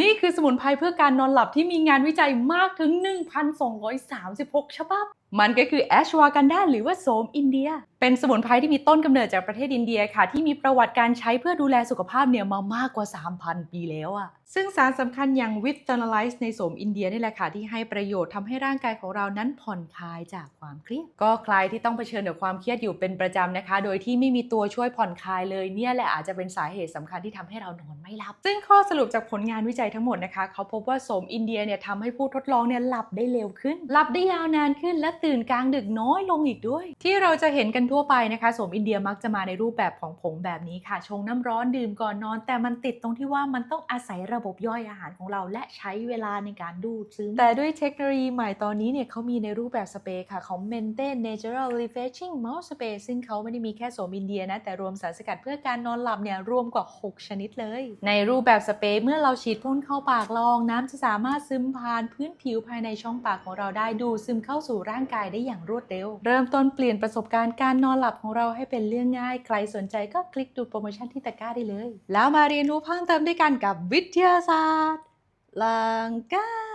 นี่คือสมุนไพรเพื่อการนอนหลับที่มีงานวิจัยมากถึง 1,236 ฉบับ มันก็คือแอชวากันดาหรือว่าโสมอินเดีย เป็นสมุนไพรที่มีต้นกำเนิดจากประเทศอินเดียค่ะ ที่มีประวัติการใช้เพื่อดูแลสุขภาพเนี่ยมามากกว่า 3,000 ปีแล้วอะซึ่งสารสำคัญอย่างวิตเทอร์นไลซ์ในโสมอินเดียนี่แหละค่ะ ที่ให้ประโยชน์ทำให้ร่างกายของเรานั้นผ่อนคลายจากความเครียด ก็ใครที่ต้องเผชิญกับความเครียดอยู่เป็นประจำนะคะ โดยที่ไม่มีตัวช่วยผ่อนคลายเลยเนี่ยแหละอาจจะเป็นสาเหตุสำคัญที่ทำให้เรานอนไม่หลับ ซึ่งข้อสรุปจากผลงานวิจัยทั้งหมดนะคะ เขาพบว่าโสมอินเดียเนี่ยทำให้ผู้ทดลองเนี่ยหลับได้เร็วขึ้น หลับได้ยาวนานขึ้นและตื่นกลางดึกน้อยลงอีกด้วย ที่เราจะเห็นกันทั่วไปนะคะสมอินเดียมักจะมาในรูปแบบของผงแบบนี้ค่ะ ชงน้ำร้อนดื่มก่อนนอน แต่มันติดตรงที่ว่ามันต้องอาศัยระบบย่อยอาหารของเรา และใช้เวลาในการดูดซึมแต่ด้วยเทคโนโลยีใหม่ตอนนี้เนี่ยเขามีในรูปแบบสเปรย์ค่ะของ Mente Natural Refreshing Mouth Spray ซึ่งเขาไม่ได้มีแค่โสมอินเดียนะแต่รวมสารสกัดเพื่อการนอนหลับเนี่ยรวมกว่า 6 ชนิดเลย ในรูปแบบสเปรย์เมื่อเราฉีดพ่นเข้าปากลอง น้ำจะสามารถซึมผ่านพื้นผิวภายในช่องปากของเราได้ดูดซึมเข้าสู่ร่างกายได้อย่างรวดเร็ว เริ่มต้นเปลี่ยนประสบการณ์การนอนหลับของเราให้เป็นเรื่องง่าย ใครสนใจก็คลิกดูโปรโมชั่นที่ตะกร้าได้เลย แล้วมาเรียนรู้เพิ่มเติมด้วยกันกับวิทยาศาสตร์ลังกา